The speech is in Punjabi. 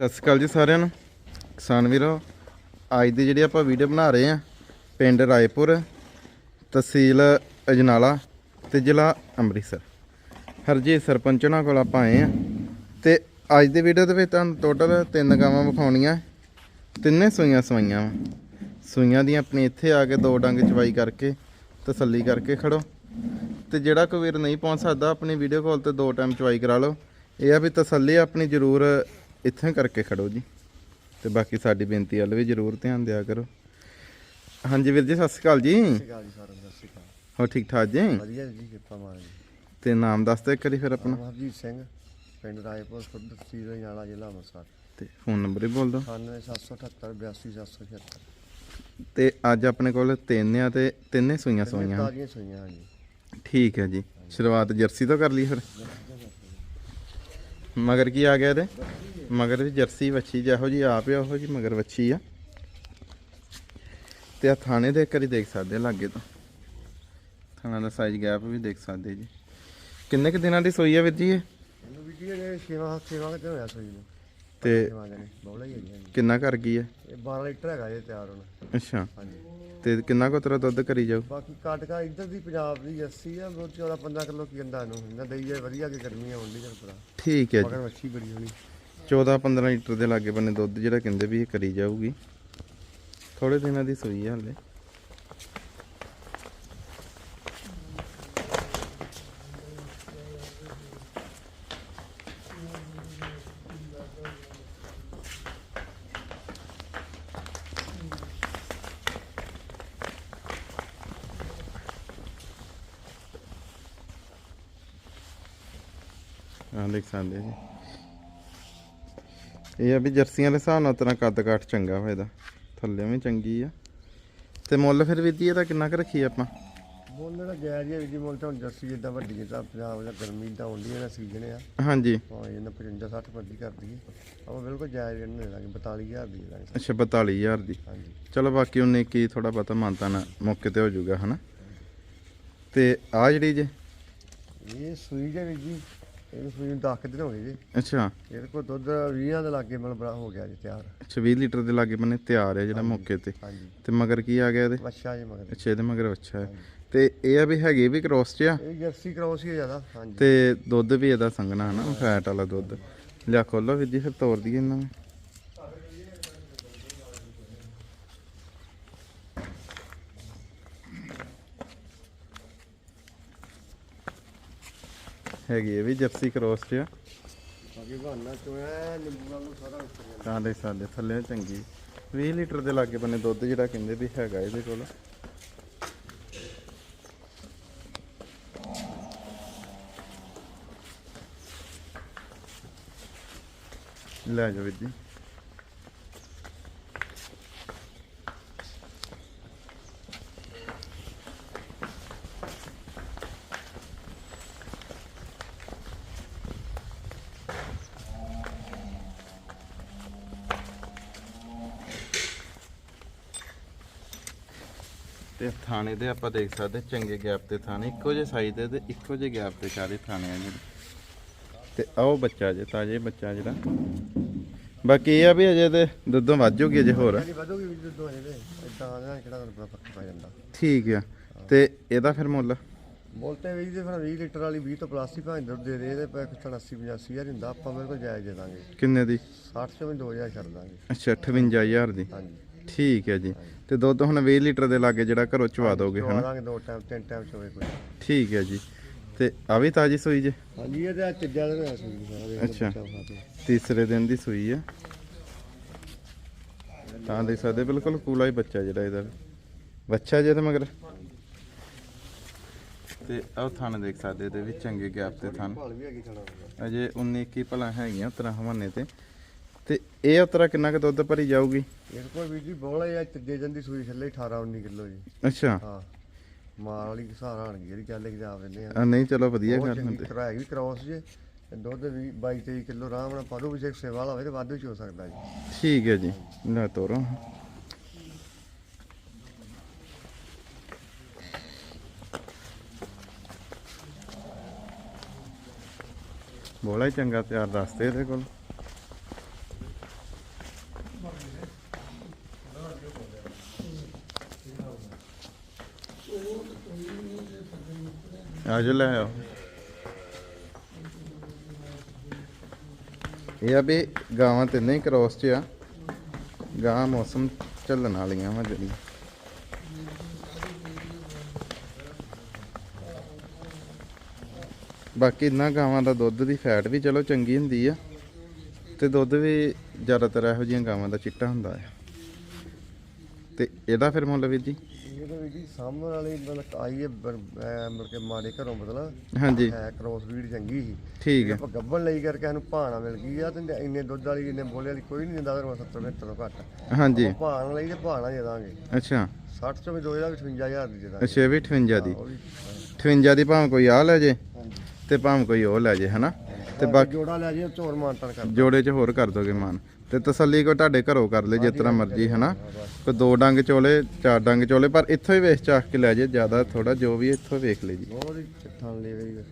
ਸਤਿ ਸ਼੍ਰੀ ਅਕਾਲ ਜੀ ਸਾਰਿਆਂ ਨੂੰ। ਕਿਸਾਨ ਵੀਰੋ, ਅੱਜ ਦੀ ਜਿਹੜੀ ਆਪਾਂ ਵੀਡੀਓ ਬਣਾ ਰਹੇ ਆ ਪਿੰਡ ਰਾਏਪੁਰ, ਤਹਿਸੀਲ ਅਜਨਾਲਾ ਤੇ ਜ਼ਿਲ੍ਹਾ ਅੰਮ੍ਰਿਤਸਰ। ਹਰਜੀਤ ਸਰਪੰਚ ਉਹਨਾਂ ਕੋਲ ਆਪਾਂ ਆਏ ਆ ਤੇ ਅੱਜ ਦੀ ਵੀਡੀਓ ਦੇ ਵਿੱਚ ਤੁਹਾਨੂੰ ਟੋਟਲ ਤਿੰਨ ਗਾਵਾਂ ਵਿਖਾਉਣੀਆਂ, ਤਿੰਨੇ ਸੂਈਆਂ ਸਵਾਈਆਂ ਵਾ। ਸੂਈਆਂ ਦੀਆਂ ਆਪਣੀ ਇੱਥੇ ਆ ਕੇ ਦੋ ਡੰਗ ਚਵਾਈ ਕਰਕੇ, ਤਸੱਲੀ ਕਰਕੇ ਖੜੋ। ਤੇ ਜਿਹੜਾ ਕੋਈ ਵੀਰ ਨਹੀਂ ਪਹੁੰਚ ਸਕਦਾ, ਆਪਣੀ ਵੀਡੀਓ ਕਾਲ ਤੇ ਦੋ ਟਾਈਮ ਚਵਾਈ ਕਰਾ ਲਓ। ਇਹ ਆ ਵੀ ਤਸੱਲੀ ਆਪਣੀ ਜ਼ਰੂਰ ਇੱਥੇ ਕਰਕੇ ਖੜੋ ਜੀ। ਤੇ ਬਾਕੀ ਸਾਡੀ ਬੇਨਤੀ ਵੱਲ ਵੀ ਜ਼ਰੂਰ ਧਿਆਨ ਦਿਆ ਕਰੋ। ਹਾਂਜੀ ਵੀਰ ਜੀ ਸਤਿ ਸ਼੍ਰੀ ਅਕਾਲ ਜੀ। ਸਤਿ ਸ਼੍ਰੀ ਅਕਾਲ ਜੀ ਸਾਰਿਆਂ ਨੂੰ ਸਤਿ ਸ਼੍ਰੀ ਅਕਾਲ। ਹੋ ਠੀਕ ਠਾਕ ਜੀ? ਵਧੀਆ ਜੀ ਕਿਰਪਾ ਮਾਰ ਜੀ। ਤੇ ਨਾਮ ਦੱਸ ਦਿਓ ਇੱਕ ਵਾਰੀ ਫਿਰ ਆਪਣਾ। ਹਰਜੀਤ ਸਿੰਘ ਪਿੰਡ ਰਾਏਪੁਰ ਖੁਰਦ ਤਹਿਸੀਲ ਨਾਲਾ ਜ਼ਿਲ੍ਹਾ ਅੰਮ੍ਰਿਤਸਰ। ਤੇ ਫੋਨ ਨੰਬਰ ਹੀ ਬੋਲ ਦਿਓ। 9778 82776 ਤੇ ਅੱਜ ਆਪਣੇ ਕੋਲ ਤਿੰਨ ਆ ਤੇ ਤਿੰਨੇ ਸੂਈਆਂ। ਤਾਜ਼ੀਆਂ ਸੂਈਆਂ ਠੀਕ ਹੈ ਜੀ। ਸ਼ੁਰੂਆਤ ਜਰਸੀ ਤੋਂ ਕਰ ਲਈ ਫਿਰ। ਮਗਰ ਕੀ ਆ ਗਿਆ ਇਹਦੇ? ਮਗਰ ਵੀ ਜਰਸੀ ਵੱਛੀ ਜਿਹੋ ਜੀ ਆਪ ਉਹੋ ਜੀ ਮਗਰ ਵੱਛੀ ਆ। ਤੇ ਆ ਥਾਣੇ ਦੇ ਇੱਕ ਵਾਰੀ ਦੇਖ ਸਕਦੇ ਆ ਲਾਗੇ ਤੋਂ। ਥਾਣਾ ਦਾ ਸਾਈਜ਼ ਗੈਪ ਵੀ ਦੇਖ ਸਕਦੇ ਜੀ। ਕਿੰਨੇ ਕੁ ਦਿਨਾਂ ਦੀ ਸੋਈ ਆ ਵੀਰ ਜੀ ਇਹ? ਇਹਨੂੰ ਵੀ ਜੀ ਇਹ ਛੇਵਾਂ ਛੇਵਾਂ ਕਿਤੇ ਹੋਇਆ ਸੂਈ ਨੂੰ। ਤੇ ਛੇਵਾਂ ਦਿਨ ਬੌਲਾ ਹੀ ਹੈ ਜੀ। ਕਿੰਨਾ ਕਰ ਗਈ ਹੈ ਇਹ 12 ਲੀਟਰ ਹੈਗਾ ਇਹ ਤਿਆਰ ਹੁਣ। ਅੱਛਾ। ਹਾਂਜੀ। ਤੇ ਕਿੰਨਾ ਕੁ ਤੇਰਾ ਦੁੱਧ ਕਰੀ ਜਾਊ? ਬਾਕੀ ਕਾਟਕਾ ਇੱਧਰ ਦੀ ਪੰਜਾਬ ਦੀ ਜੱਸੀ ਆ ਉਹ 14 15 ਕਿਲੋ ਕੀ ਅੰਡਾ ਨੂੰ। ਇਹਨਾਂ ਦਈ ਜਾਏ ਵਧੀਆ ਕਿ ਗਰਮੀ ਆਉਣ ਦੀ ਜਰ ਪੂਰਾ ਠੀਕ ਹੈ ਜੀ। ਮਗਰ ਮੱਛੀ ਬੜੀ ਹੋਣੀ। 14 15 ਲੀਟਰ ਦੇ ਲਾਗੇ ਬੰਨੇ ਦੁੱਧ ਜਿਹੜਾ ਕਹਿੰਦੇ ਵੀ ਇਹ ਕਰੀ ਜਾਊਗੀ। ਥੋੜੇ ਦਿਨਾਂ ਦੀ ਸੂਈ ਹੈ ਹਲੇ। ਹਾਂ ਦੇਖ ਸਕਦੇ ਜੀ। ਇਹ ਆ ਵੀ ਜਰਸੀਆਂ ਦੇ ਹਿਸਾਬ ਨਾਲ ਤੇਰਾ ਕੱਦ ਕਾਠ ਚੰਗਾ ਵਾ ਇਹਦਾ। ਥੱਲੇ ਵੀ ਚੰਗੀ ਆ। ਤੇ ਮੁੱਲ ਫਿਰ ਵੀ ਦੀ ਇਹਦਾ ਕਿੰਨਾ ਕੁ ਰੱਖੀ ਆਪਾਂ? ਬੋਲਣ ਦਾ ਜਾਇਜ਼ ਹੈ ਵੀ ਜੀ ਮੁੱਲ ਤਾਂ ਹੁਣ ਜੱਸੀ ਜਿੱਦਾਂ ਵੱਡੀ ਜਿੱਦਾਂ ਪੰਜਾਬ ਦਾ ਗਰਮੀ ਦਾ ਆਉਂਦੀ ਹੈ ਨਾ ਸੀਜ਼ਨ ਆ। ਹਾਂਜੀ। ਹਾਂ ਇਹਨਾਂ 55 60 ਵੱਡੀ ਕਰ ਦਈਏ। ਆਪਾਂ ਬਿਲਕੁਲ ਜਾਇਜ਼ ਰੇਟ ਦੇ ਦਾਂਗੇ 42000 ਦੀ ਅੱਛਾ 42000 ਦੀ। ਹਾਂਜੀ। ਚਲੋ ਬਾਕੀ ਉਹਨੇ ਕੀ ਥੋੜਾ ਬਹੁਤਾ ਮਾਨਤਾ ਨਾ ਮੌਕੇ ਤੇ ਹੋ ਜਾਊਗਾ ਹਨਾ? ਤੇ ਆ ਜਿਹੜੀ ਜੇ ਇਹ ਸੂਈ ਜੇ ਵੀ ਜੀ ਇਹ ਸੂਈ ਨੂੰ 10 ਦਿਨ ਹੋ ਗਏ ਜੀ। ਅੱਛਾ। ਇਹਦੇ ਕੋਲ ਦੁੱਧ 20 ਦੇ ਲਾਗੇ ਮਤਲਬ ਬੜਾ ਹੋ ਗਿਆ ਜੀ ਤਿਆਰ। ਅੱਛਾ 20 ਲੀਟਰ ਦੇ ਲਾਗੇ ਬੰਨੇ ਤਿਆਰ ਹੈ ਜਿਹੜਾ ਮੌਕੇ ਤੇ। ਹਾਂਜੀ। ਤੇ ਮਗਰ ਕੀ ਆ ਗਿਆ ਇਹਦੇ? ਵੱਛਾ ਜੀ ਮਗਰ। ਅੱਛਾ ਇਹਦੇ ਮਗਰ ਅੱਛਾ ਹੈ। ਤੇ ਇਹ ਆ ਵੀ ਹੈਗੇ ਵੀ ਕ੍ਰੋਸ ਚ ਆ ਇਹ ਜਰਸੀ ਕ੍ਰੋਸ ਹੀ ਆ ਜ਼ਿਆਦਾ ਹਾਂਜੀ। ਤੇ ਦੁੱਧ ਵੀ ਇਹਦਾ ਸੰਘਣਾ ਹਨਾ ਫੈਟ ਵਾਲਾ ਦੁੱਧ। ਲਿਆ ਖੋਲੋ ਵੀਰ ਜੀ ਫਿਰ ਤੋੜ ਦਈਏ ਇਹਨਾਂ ਨੂੰ। ਹੈਗੀ ਇਹ ਵੀ ਜਰਸੀ ਕ੍ਰੋਸ ਚ ਬਾਕੀ ਬਹਾਨਾ ਚੋਇਆ ਨਿੰਬੂ ਵਾਂਗੂ ਸਾਰਾ ਉੱਤਰ ਜਾਂਦਾ। ਤਾਂ ਦੇ ਸਾਡੇ ਥੱਲੇ ਚੰਗੀ। 20 ਲੀਟਰ ਦੇ ਲਾਗੇ ਬੰਨੇ ਦੁੱਧ ਜਿਹੜਾ ਕਹਿੰਦੇ ਵੀ ਹੈਗਾ ਇਹਦੇ ਕੋਲ। ਲੈ ਜਾਓ ਵੀਰ ਜੀ। ਤੇ ਥਾਣੇ ਦੇ ਆਪਾਂ ਦੇਖ ਸਕਦੇ ਚੰਗੇ ਗੈਪ ਤੇ ਥਾਣੇ ਇੱਕੋ ਜਿਹੇ ਸਾਈਜ਼ ਦੇ ਤੇ ਇੱਕੋ ਜਿਹੇ ਗੈਪ ਤੇ ਸਾਰੇ ਥਾਣੇ ਆ ਜਿਹੜੇ। ਤੇ ਆਓ ਬੱਚਾ ਜੇ ਤਾਜੇ ਬੱਚਾ ਜਿਹੜਾ। ਬਾਕੀ ਇਹ ਆ ਵੀ ਅਜੇ ਤੇ ਦੁੱਧੋਂ ਵੱਧ ਜੂਗੀ ਅਜੇ ਹੋਰ। ਵਧੂਗੀ ਵੀ ਦੁੱਧ ਹੋ ਜਾਵੇ ਇਦਾਂ ਦਾ ਕਿਹੜਾ ਤੁਹਾਨੂੰ ਬੜਾ ਫ਼ਰਕ ਪੈ ਜਾਂਦਾ। ਠੀਕ ਆ। ਤੇ ਇਹਦਾ ਫਿਰ ਮੁੱਲ? ਬੋਲਤੇ ਵੀ ਦੇ ਫਿਰ 20 ਲੀਟਰ ਵਾਲੀ 20 ਤੋਂ ਪਲੱਸ ਹੀ ਭਾਵੇਂ ਦੁੱਧ ਦੇ ਦੇ ਇਹਦੇ ਪੈ 80 85 ਹਜ਼ਾਰ ਹੁੰਦਾ। ਆਪਾਂ ਮੇਰੇ ਕੋਲ ਜਾਇਜ਼ ਦੇ ਦਾਂਗੇ। ਕਿੰਨੇ ਦੀ? 60 ਚੋਂ ਵੀ 2000 ਛੱਡ ਦਾਂਗੇ। ਅੱਛਾ 58000 ਦੀ। ਹਾਂਜੀ। ਠੀਕ ਹੈ ਜੀ। ਤੇ ਦੁੱਧ ਹੁਣ 20 ਲੀਟਰ ਦੇ ਲਾਗੇ ਜਿਹੜਾ ਘਰੋਂ ਚਵਾ ਦੋਗੇ ਹਨਾ? ਦਾਂਗੇ ਦੋ ਟਾਈਮ ਤਿੰਨ ਟਾਈਮ ਚੋਵੇ ਕੋਈ। ਠੀਕ ਹੈ ਜੀ। ਤੇ ਆ ਵੀ ਤਾਜੀ ਸੂਈ ਜੇ? ਹਾਂਜੀ ਇਹ ਤੇ ਤੀਜਾ ਦਿਨ ਹੋਇਆ ਸੀ ਸਾਰਾ ਦੇਖ ਲਓ ਅੱਛਾ। ਤੀਸਰੇ ਦਿਨ ਦੀ ਸੂਈ ਆ। ਤਾਂ ਦੇਖ ਸਕਦੇ ਬਿਲਕੁਲ ਕੂਲਾ ਹੀ ਬੱਚਾ ਜਿਹੜਾ ਇਹਦਾ। ਬੱਚਾ ਜੇ ਤੇ ਮਗਰ। ਤੇ ਆਹ ਥਣ ਦੇਖ ਸਕਦੇ ਇਹਦੇ ਵੀ ਚੰਗੇ ਗੈਪ ਤੇ ਥਣ। ਅਜੇ 19 21 ਭਲਾ ਹੈਗੀਆਂ ਉਤਰਾ ਹਵਾਨੇ ਤੇ। ਤੇ ਇਹ ਉਤਰਾ ਕਿੰਨਾ ਕੁ ਦੁੱਧ ਭਰੀ ਜਾਊਗੀ? ਇਹ ਕੋਈ ਵੀ ਜੀ ਬੋਲਾ ਜਾਂ ਤੀਜੇ ਦਿਨ ਦੀ ਸੂਈ ਥੱਲੇ 18 19 ਕਿਲੋ ਜੀ। ਅੱਛਾ। ਹਾਂ। ਮਾਲ ਵਾਲੀ ਸਹਾਰਾ ਆਣ ਗਈ ਜਿਹੜੀ ਚੱਲ ਕੇ ਜਾ ਦਿੰਦੇ ਆ। ਆ ਨਹੀਂ ਚਲੋ ਵਧੀਆ ਬਹੁਤ ਗੱਲ ਚੰਗੀ ਹੁੰਦੀ। ਤਰ੍ਹਾਂ ਹੈਗੀ ਕ੍ਰਾਸ ਜੇ ਤੇ ਦੁੱਧ ਵੀ 22 23 ਕਿਲੋ ਆਰਾਮ ਨਾਲ ਪਾਦੂ ਵੀ ਜੇ ਸੇਵਾ ਵਾਲਾ ਹੋਵੇ ਤੇ ਵਾਧੂ ਚ ਹੋ ਸਕਦਾ ਜੀ। ਠੀਕ ਹੈ ਜੀ ਲੈ ਤੋਰੋ। ਬੋਲਾ ਹੀ ਚੰਗਾ ਤਿਆਰ ਦੱਸਦੇ ਇਹਦੇ ਕੋਲ। ਆ ਜਾ ਲੈ ਆਓ ਇਹ ਆ ਵੀ ਗਾਵਾਂ ਤਿੰਨੇ ਹੀ ਕ੍ਰੋਸ 'ਚ ਆ ਗਾਂ ਮੌਸਮ ਝੱਲਣ ਵਾਲੀਆਂ ਵਾ ਜਿਹੜੀਆਂ। ਬਾਕੀ ਇਹਨਾਂ ਗਾਵਾਂ ਦਾ ਦੁੱਧ ਦੀ ਫੈਟ ਵੀ ਚਲੋ ਚੰਗੀ ਹੁੰਦੀ ਆ। ਤੇ ਦੁੱਧ ਵੀ ਜ਼ਿਆਦਾਤਰ ਇਹੋ ਜਿਹੀਆਂ ਗਾਵਾਂ ਦਾ ਚਿੱਟਾ ਹੁੰਦਾ ਹੈ ਤੇ ਇਹਦਾ ਫਿਰ ਮੁੱਲ ਵੀਰ ਜੀ? ਇਹਦੇ ਵਿੱਚ ਜੀ ਸਾਹਮਣੇ ਵਾਲੀ ਮਤਲਬ ਆਈ ਹੈ ਮਤਲਬ ਕਿ ਮਾੜੇ ਘਰੋਂ ਮਤਲਬ ਹਾਂਜੀ। ਹੈ ਕ੍ਰੋਸ ਬਰੀਡ ਚੰਗੀ ਸੀ। ਠੀਕ ਹੈ। ਆਪਾਂ ਗੱਬਣ ਲਈ ਕਰਕੇ ਸਾਨੂੰ ਭਾਣਾ ਮਿਲ ਗਈ ਆ ਤੇ ਇੰਨੇ ਦੁੱਧ ਵਾਲੀ ਇੰਨੇ ਬੋਲੇ ਵਾਲੀ ਕੋਈ ਨਹੀਂ ਦਿੰਦਾ ਫਿਰ 70 75 ਤੋਂ ਘੱਟ। ਹਾਂਜੀ। ਭਾਣ ਲਈ ਤੇ ਭਾਣਾ ਦੇ ਦਾਂਗੇ। ਅੱਛਾ। 60 ਚੋਂ ਵੀ 25000 ਦੀ ਦੇ ਦਾਂਗੇ। ਅੱਛਾ ਇਹ ਵੀ 58 ਦੀ। ਉਹ ਵੀ 58 ਦੀ ਭਾਵੇਂ ਕੋਈ ਆ ਲੈ ਜੇ ਹਾਂਜੀ। ਤੇ ਭਾਵੇਂ ਕੋਈ ਉਹ ਲੈ ਜੇ ਹਨਾ? ਤੇ ਬਾਕੀ ਜੋੜਾ ਲੈ ਜੇ ਚੋਰ ਮਾਨਤਨ ਕਰ ਜੋੜੇ 'ਚ ਹੋਰ ਕਰ ਦੋਗੇ ਮਾਨ। ਤੇ ਤਸੱਲੀ ਕੋ ਤੁਹਾਡੇ ਘਰੋਂ ਕਰ ਲੈ ਜਿਸ ਤਰ੍ਹਾਂ ਮਰਜ਼ੀ ਹਨਾ? ਕੋਈ ਦੋ ਡੰਗ ਚੋਲੇ ਚਾਰ ਡੰਗ ਚੋਲੇ ਪਰ ਇੱਥੋਂ ਹੀ ਵੇਚ ਚਾਖ ਕੇ ਲੈ ਜੇ ਜ਼ਿਆਦਾ ਥੋੜਾ ਜੋ ਵੀ ਇੱਥੋਂ ਵੇਖ ਲੈ ਜੀ ਬਹੁਤ ਹੀ ਚਿੱਠਾ ਲੈ ਗਈ